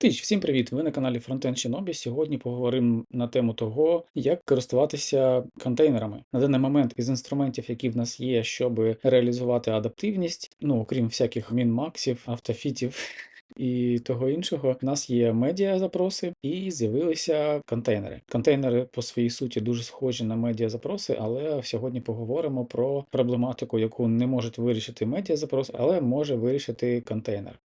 Тич, всім привіт! Ви на каналі Frontend Shinobi. Сьогодні поговоримо на тему того, як користуватися контейнерами. На даний момент із інструментів, які в нас є, щоб реалізувати адаптивність, ну окрім всяких мін-максів, автофітів. І того іншого, в нас є медіа запроси, і з'явилися контейнери. Контейнери по своїй суті дуже схожі на медіа запроси, але сьогодні поговоримо про проблематику, яку не можуть вирішити медіа запрос, але може вирішити контейнер.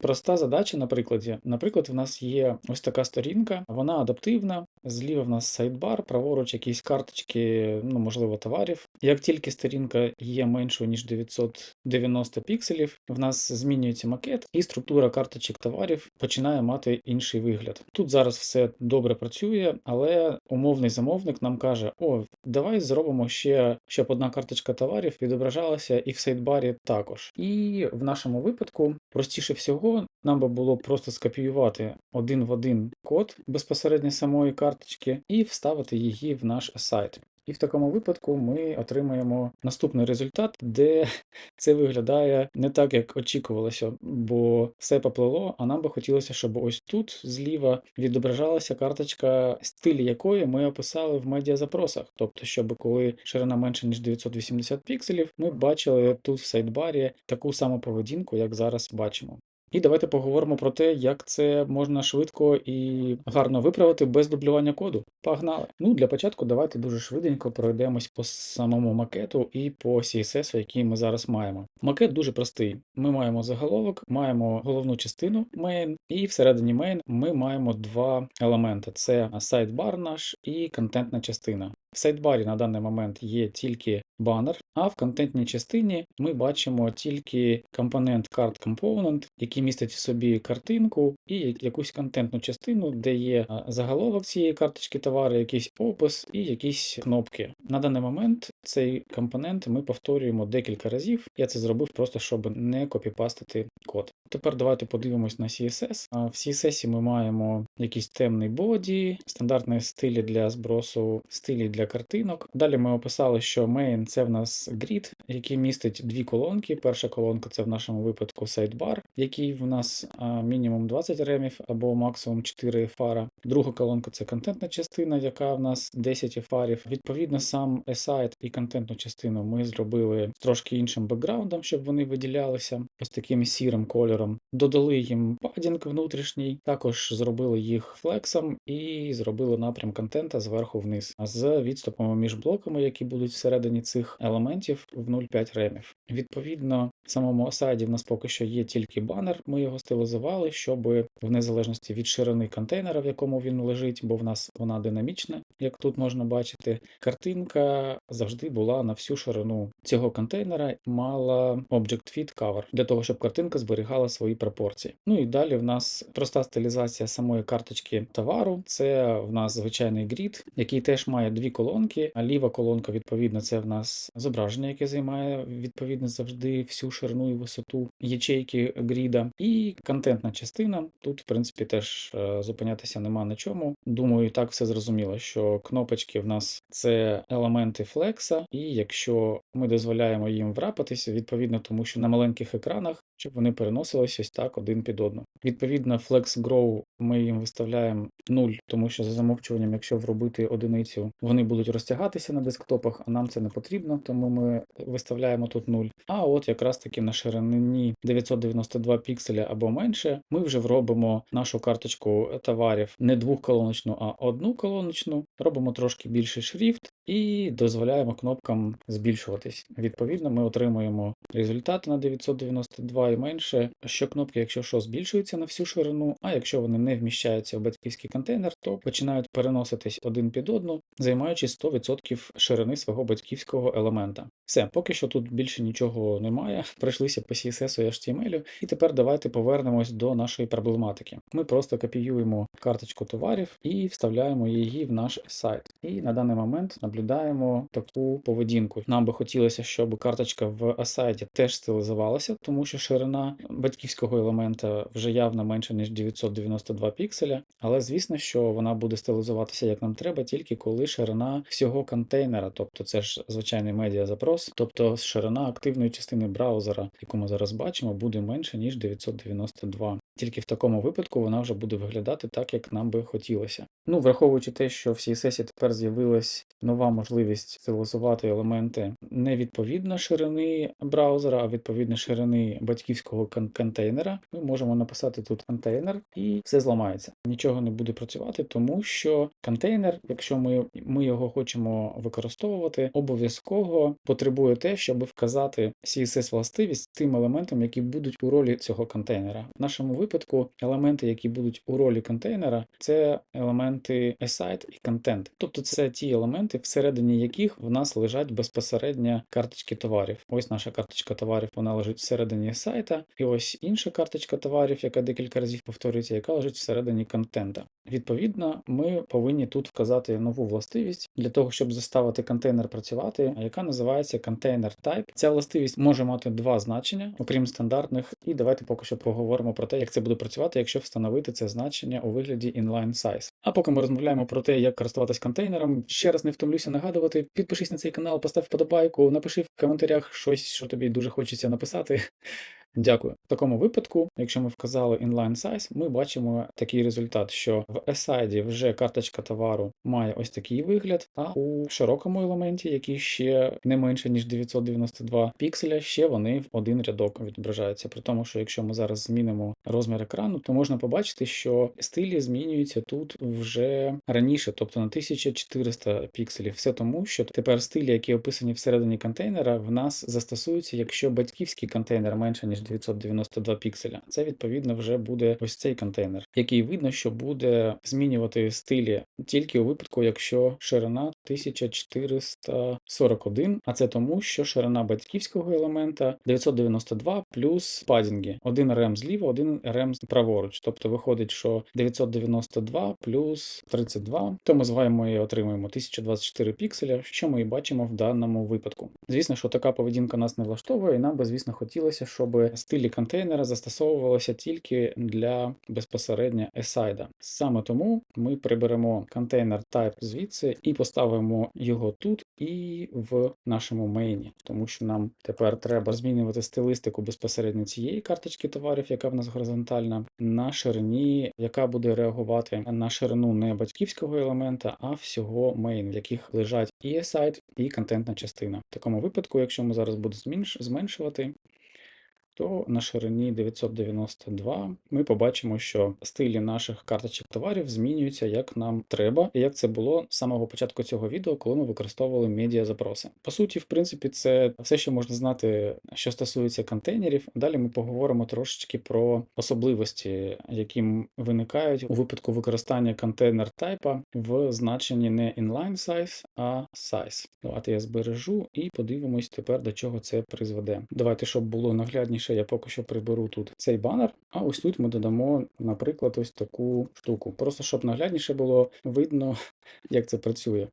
Проста задача на прикладі. Наприклад, в нас є ось така сторінка, вона адаптивна. Зліва в нас сайдбар, праворуч якісь карточки, ну можливо, товарів. Як тільки сторінка є меншою ніж 990 пікселів, в нас змінюється макет, і структура карточок товарів починає мати інший вигляд. Тут зараз все добре працює, але умовний замовник нам каже: О, давай зробимо ще, щоб одна карточка товарів відображалася і в сайдбарі також. І в нашому випадку простіше всього нам би було просто скопіювати один в один код безпосередньо самої карточки і вставити її в наш сайт. І в такому випадку ми отримаємо наступний результат, де це виглядає не так, як очікувалося, бо все поплило, а нам би хотілося, щоб ось тут зліва відображалася карточка, стилі якої ми описали в медіазапросах. Тобто, щоб коли ширина менше ніж 980 пікселів, ми бачили тут в сайдбарі таку саму поведінку, як зараз бачимо. І давайте поговоримо про те, як це можна швидко і гарно виправити без дублювання коду. Погнали! Ну, для початку давайте дуже швиденько пройдемось по самому макету і по CSS, який ми зараз маємо. Макет дуже простий. Ми маємо заголовок, маємо головну частину main, і всередині main ми маємо два елементи: це сайдбар наш і контентна частина. В сайдбарі на даний момент є тільки банер, а в контентній частині ми бачимо тільки компонент Card Component, який містить в собі картинку і якусь контентну частину, де є заголовок цієї карточки товару, якийсь опис і якісь кнопки. На даний момент цей компонент ми повторюємо декілька разів. Я це зробив просто, щоб не копіпастити код. Тепер давайте подивимось на CSS. В CSS ми маємо якийсь темний боді, стандартні стилі для збросу, стилі для картинок. Далі ми описали, що main це в нас grid, який містить дві колонки. Перша колонка це в нашому випадку sidebar, який в нас мінімум 20 ремів або максимум 4 фара. Друга колонка це контентна частина, яка в нас 10 фарів. Відповідно, сам aside і контентну частину ми зробили трошки іншим бекграундом, щоб вони виділялися ось таким сірим кольором. Додали їм падінг внутрішній, також зробили їх флексом і зробили напрям контента зверху вниз. з відступами між блоками, які будуть всередині цих елементів в 0,5 ремів. Відповідно, в самому осаді в нас поки що є тільки банер, ми його стилізували, щоб в незалежності від ширини контейнера, в якому він лежить, бо в нас вона динамічна, як тут можна бачити, картинка завжди була на всю ширину цього контейнера, мала Object Fit Cover, для того, щоб картинка зберігала свої пропорції. Ну і далі в нас проста стилізація самої карточки товару. Це в нас звичайний грід, який теж має дві колонки, а ліва колонка, відповідно, це в нас зображення, яке займає відповідно завжди всю ширину і висоту ячейки гріда. І контентна частина. Тут, в принципі, теж е, зупинятися нема на чому. Думаю, так все зрозуміло, що кнопочки в нас це елементи флекса, і якщо ми дозволяємо їм врапатися, відповідно, тому що на маленьких екранах, щоб вони переносились ось так один під одну. Відповідно, Flex Grow ми їм виставляємо 0, тому що за замовчуванням, якщо вробити одиницю, вони будуть розтягатися на десктопах, а нам це не потрібно, тому ми виставляємо тут 0. А от якраз таки на ширині 992 пікселя або менше, ми вже вробимо нашу карточку товарів не двохколоночну, а одну колоночну, робимо трошки більший шрифт і дозволяємо кнопкам збільшуватись. Відповідно, ми отримуємо результати на 992 і менше, що кнопки, якщо що, збільшуються на всю ширину, а якщо вони не вміщаються в батьківський контейнер, то починають переноситись один під одну, займаючи 100% ширини свого батьківського елемента. Все, поки що тут більше нічого немає. Пройшлися по CSS і HTML, і тепер давайте повернемось до нашої проблематики. Ми просто копіюємо карточку товарів і вставляємо її в наш сайт. І на даний момент на наблюдаємо таку поведінку. Нам би хотілося, щоб карточка в асайді теж стилізувалася, тому що ширина батьківського елемента вже явно менше, ніж 992 пікселя. Але звісно, що вона буде стилізуватися як нам треба, тільки коли ширина всього контейнера, тобто це ж звичайний медіа запрос, тобто ширина активної частини браузера, яку ми зараз бачимо, буде менше, ніж 992. Тільки в такому випадку вона вже буде виглядати так, як нам би хотілося. Ну, враховуючи те, що в CSS тепер з'явилась нова можливість стилізувати елементи не відповідно ширини браузера, а відповідно ширини батьківського кон- контейнера, ми можемо написати тут контейнер і все зламається. Нічого не буде працювати, тому що контейнер, якщо ми, ми його хочемо використовувати, обов'язково потребує те, щоб вказати CSS властивість тим елементам, які будуть у ролі цього контейнера. В нашому випадку елементи, які будуть у ролі контейнера, це елементи aside і content. Тобто це ті елементи, всередині яких в нас лежать безпосередньо карточки товарів. Ось наша карточка товарів, вона лежить всередині сайта, і ось інша карточка товарів, яка декілька разів повторюється, яка лежить всередині контента. Відповідно, ми повинні тут вказати нову властивість для того, щоб заставити контейнер працювати, яка називається container type. Ця властивість може мати два значення, окрім стандартних. І давайте поки що поговоримо про те, як це буде працювати, якщо встановити це значення у вигляді inline size. А поки ми розмовляємо про те, як користуватись контейнером, ще раз не втомлюся нагадувати, підпишись на цей канал, постав вподобайку, напиши в коментарях щось, що тобі дуже хочеться написати. Дякую. В такому випадку, якщо ми вказали inline size, ми бачимо такий результат, що в aside вже карточка товару має ось такий вигляд, а у широкому елементі, який ще не менше ніж 992 пікселя, ще вони в один рядок відображаються. При тому, що якщо ми зараз змінимо розмір екрану, то можна побачити, що стилі змінюються тут вже раніше, тобто на 1400 пікселів. Все тому, що тепер стилі, які описані всередині контейнера, в нас застосуються, якщо батьківський контейнер менше ніж 992 пікселя. Це відповідно вже буде ось цей контейнер, який видно, що буде змінювати стилі тільки у випадку, якщо ширина 1441, а це тому, що ширина батьківського елемента 992 плюс падінги. Один рем зліва, один рем праворуч. Тобто виходить, що 992 плюс 32, то ми з вами і отримуємо 1024 пікселя, що ми і бачимо в даному випадку. Звісно, що така поведінка нас не влаштовує, і нам би, звісно, хотілося, щоб стилі контейнера застосовувалися тільки для безпосередньо aside. Саме тому ми приберемо контейнер type звідси і поставимо його тут і в нашому мейні, тому що нам тепер треба змінювати стилистику безпосередньо цієї карточки товарів, яка в нас горизонтальна, на ширині, яка буде реагувати на ширину не батьківського елемента, а всього main, в яких лежать і aside, і контентна частина. В такому випадку, якщо ми зараз будемо зменшувати, то на ширині 992 ми побачимо, що стилі наших карточок товарів змінюються як нам треба, і як це було з самого початку цього відео, коли ми використовували медіа запроси. По суті, в принципі, це все, що можна знати, що стосується контейнерів. Далі ми поговоримо трошечки про особливості, які виникають у випадку використання контейнер тайпа в значенні не inline size, а size. Давайте я збережу і подивимось тепер, до чого це призведе. Давайте, щоб було наглядніше, я поки що приберу тут цей банер, а ось тут ми додамо, наприклад, ось таку штуку. Просто щоб наглядніше було видно, як це працює.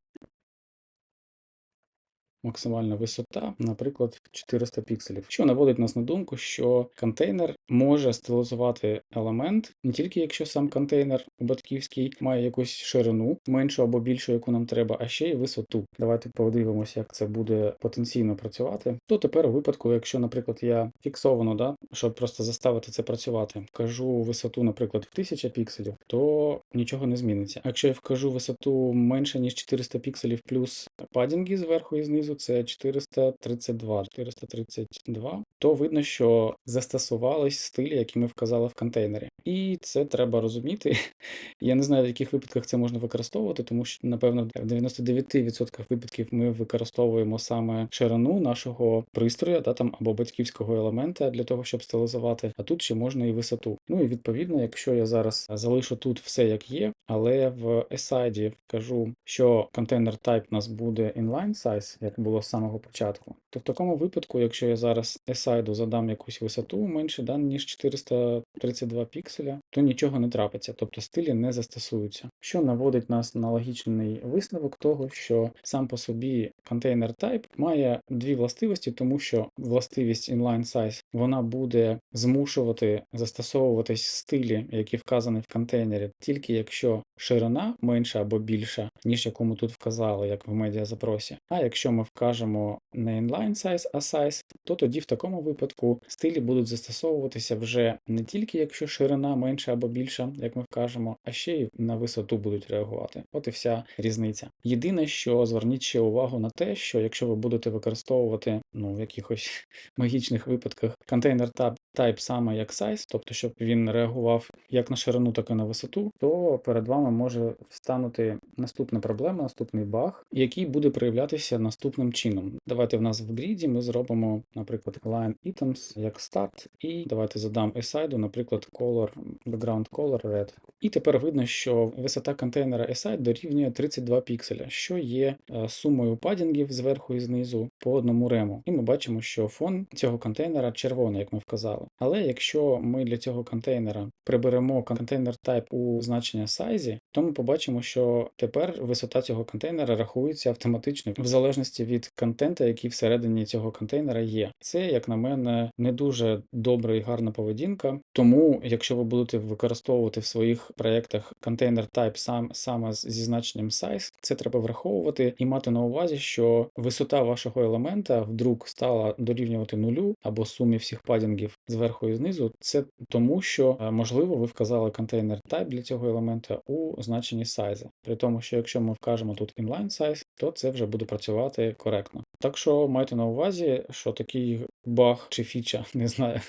Максимальна висота, наприклад, 400 пікселів, що наводить нас на думку, що контейнер може стилізувати елемент не тільки якщо сам контейнер батьківський має якусь ширину, меншу або більшу, яку нам треба, а ще й висоту. Давайте подивимося, як це буде потенційно працювати. То тепер у випадку, якщо, наприклад, я фіксовано, да, щоб просто заставити це працювати, вкажу висоту, наприклад, в 1000 пікселів, то нічого не зміниться. Якщо я вкажу висоту менше ніж 400 пікселів плюс падінги зверху і знизу, це 432. 432, то видно, що застосувались стилі, які ми вказали в контейнері. І це треба розуміти. Я не знаю, в яких випадках це можна використовувати, тому що, напевно, в 99% випадків ми використовуємо саме ширину нашого пристрою, да, там або батьківського елемента для того, щоб стилізувати, а тут ще можна і висоту. Ну і відповідно, якщо я зараз залишу тут все як є, але в aside вкажу, що контейнер type у нас буде inline size, як було з самого початку. То в такому випадку, якщо я зараз aside задам якусь висоту менше, да, ніж 432 пікселя, то нічого не трапиться, тобто стилі не застосуються. Що наводить нас на логічний висновок того, що сам по собі контейнер type має дві властивості, тому що властивість inline size вона буде змушувати застосовуватись стилі, які вказані в контейнері, тільки якщо ширина менша або більша, ніж яку ми тут вказали, як в медіазапросі. А якщо ми вкажемо не inline size, а size, то тоді в такому випадку стилі будуть застосовуватися вже не тільки якщо ширина менша або більша, як ми вкажемо, а ще й на висоту будуть реагувати. От і вся різниця. Єдине, що зверніть ще увагу на те, що якщо ви будете використовувати ну, в якихось магічних випадках контейнер type, type саме як size, тобто щоб він реагував як на ширину, так і на висоту, то перед вами може встанути наступна проблема, наступний баг, який буде проявлятися наступним чином. Давайте в нас в гріді ми зробимо, наприклад, line items як start, і давайте задам aside, наприклад, color, background color red. І тепер видно, що висота контейнера aside дорівнює 32 пікселя, що є е, сумою падінгів зверху і знизу по одному рему. І ми бачимо, що фон цього контейнера червоний, як ми вказали. Але якщо ми для цього контейнера приберемо контейнер type у значення size, то ми побачимо, що тепер висота цього контейнера рахується автоматично в залежності від контента, який всередині цього контейнера є. Це, як на мене, не дуже добра і гарна поведінка. Тому, якщо ви будете використовувати в своїх проєктах контейнер type сам саме зі значенням size, це треба враховувати і мати на увазі, що висота вашого елемента вдруг стала дорівнювати нулю або сумі всіх падінгів зверху і знизу. Це тому, що е, можливо ви вказали контейнер type для цього елемента у значенні size. При тому, що якщо ми вкажемо тут inline size, то це вже буде працювати коректно. Так що майте на увазі, що такий баг чи фіча, не знаю.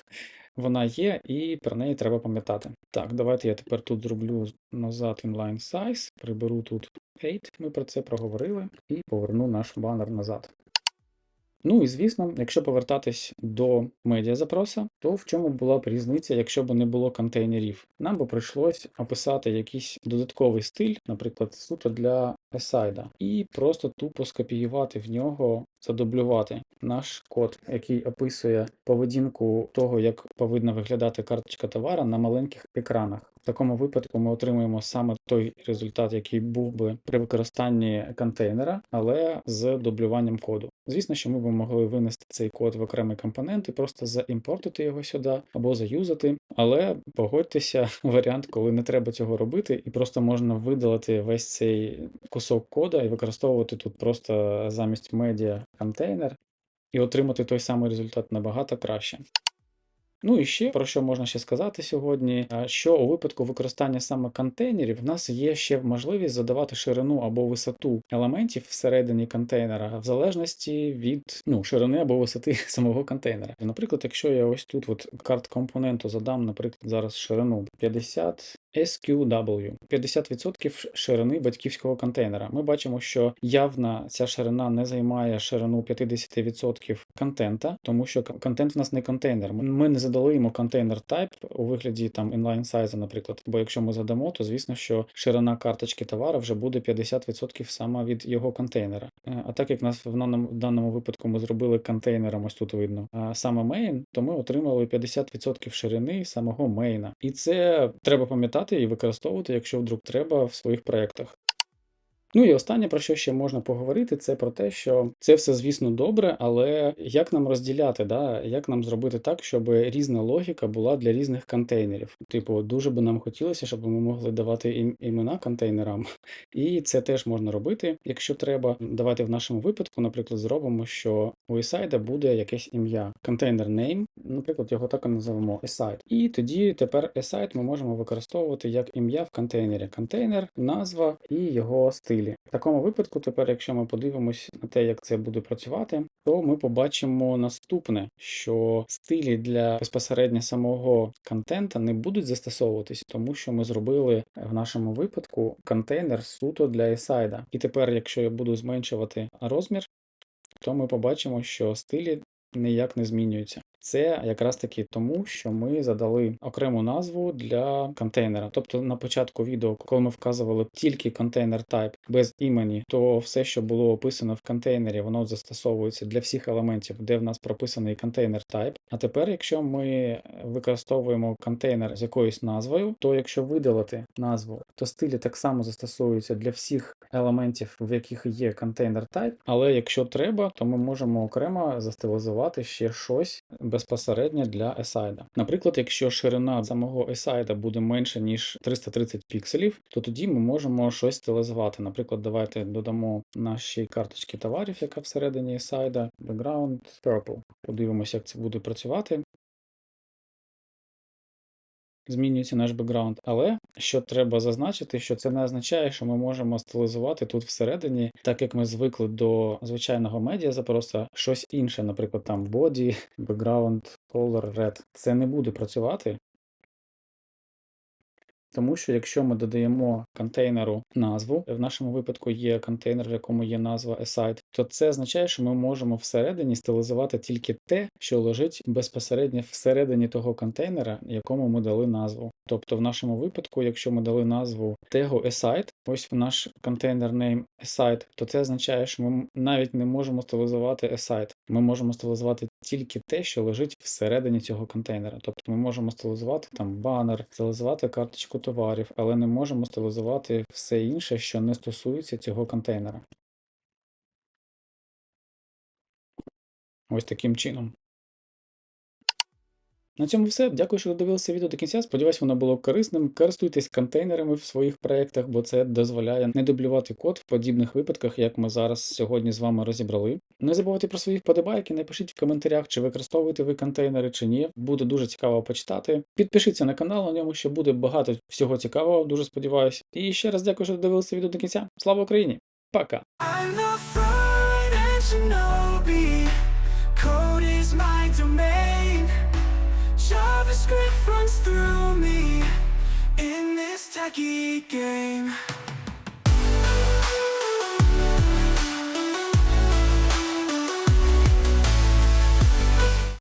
Вона є, і про неї треба пам'ятати. Так, давайте я тепер тут зроблю назад inline size, приберу тут 8, ми про це проговорили, і поверну наш банер назад. Ну і звісно, якщо повертатись до медіазапроса, то в чому була б різниця, якщо б не було контейнерів? Нам би прийшлось описати якийсь додатковий стиль, наприклад, суто для Aside, і просто тупо скопіювати в нього, задублювати наш код, який описує поведінку того, як повинна виглядати карточка товара на маленьких екранах. В такому випадку ми отримуємо саме той результат, який був би при використанні контейнера, але з дублюванням коду. Звісно, що ми б могли винести цей код в окремий компонент і просто заімпортити його сюди або заюзати. Але погодьтеся, варіант, коли не треба цього робити, і просто можна видалити весь цей кусок кода і використовувати тут просто замість медіа контейнер і отримати той самий результат набагато краще. Ну і ще про що можна ще сказати сьогодні, що у випадку використання саме контейнерів в нас є ще можливість задавати ширину або висоту елементів всередині контейнера в залежності від ну, ширини або висоти самого контейнера. Наприклад, якщо я ось тут от карт компоненту задам, наприклад, зараз ширину 50 SQW 50% ширини батьківського контейнера. Ми бачимо, що явна ця ширина не займає ширину 50% контента, тому що кон- контент в нас не контейнер. Ми- не задали контейнер type у вигляді там inline size, наприклад. Бо якщо ми задамо, то звісно, що ширина карточки товару вже буде 50% саме від його контейнера. Е, А так як в нас в даному, випадку ми зробили контейнером, ось тут видно, саме main, то ми отримали 50% ширини самого мейна. І це треба пам'ятати і використовувати, якщо вдруг треба в своїх проєктах. Ну і останнє, про що ще можна поговорити, це про те, що це все, звісно, добре, але як нам розділяти, да? як нам зробити так, щоб різна логіка була для різних контейнерів. Типу, дуже би нам хотілося, щоб ми могли давати ім- імена контейнерам, і це теж можна робити, якщо треба. Давайте в нашому випадку, наприклад, зробимо, що у Aside буде якесь ім'я, контейнер name, наприклад, його так і називемо Aside. І тоді тепер Aside ми можемо використовувати як ім'я в контейнері. Контейнер, назва і його стилі. В такому випадку, тепер, якщо ми подивимось на те, як це буде працювати, то ми побачимо наступне, що стилі для безпосередньо самого контента не будуть застосовуватись, тому що ми зробили в нашому випадку контейнер суто для Aside. І тепер, якщо я буду зменшувати розмір, то ми побачимо, що стилі ніяк не змінюються. Це якраз таки тому, що ми задали окрему назву для контейнера. Тобто на початку відео, коли ми вказували тільки контейнер type без імені, то все, що було описано в контейнері, воно застосовується для всіх елементів, де в нас прописаний контейнер type. А тепер, якщо ми використовуємо контейнер з якоюсь назвою, то якщо видалити назву, то стилі так само застосовуються для всіх елементів, в яких є контейнер type, але якщо треба, то ми можемо окремо застилізувати ще щось безпосередньо для есайда. Наприклад, якщо ширина самого есайда буде менше ніж 330 пікселів, то тоді ми можемо щось стилізувати. Наприклад, давайте додамо нашій карточці товарів, яка всередині есайда, background purple. Подивимося, як це буде працювати змінюється наш бекграунд. Але що треба зазначити, що це не означає, що ми можемо стилізувати тут всередині, так як ми звикли до звичайного медіа запроса, щось інше, наприклад, там боді, бекграунд, color, red. Це не буде працювати. Тому що якщо ми додаємо контейнеру назву, в нашому випадку є контейнер, в якому є назва aside, то це означає, що ми можемо всередині стилізувати тільки те, що лежить безпосередньо всередині того контейнера, якому ми дали назву. Тобто в нашому випадку, якщо ми дали назву тегу aside, ось в наш контейнер name aside, то це означає, що ми навіть не можемо стилізувати aside. Ми можемо стилізувати тільки те, що лежить всередині цього контейнера. Тобто ми можемо стилізувати там банер, стилізувати карточку товарів, але не можемо стилізувати все інше, що не стосується цього контейнера. Ось таким чином. На цьому все. Дякую, що додивилися відео до кінця. Сподіваюсь, воно було корисним. Користуйтесь контейнерами в своїх проєктах, бо це дозволяє не дублювати код в подібних випадках, як ми зараз сьогодні з вами розібрали. Не забувайте про свої вподобайки, напишіть в коментарях, чи використовуєте ви контейнери, чи ні. Буде дуже цікаво почитати. Підпишіться на канал, на ньому ще буде багато всього цікавого, дуже сподіваюся. І ще раз дякую, що додивилися відео до кінця. Слава Україні! Пока! Through me in this techie game.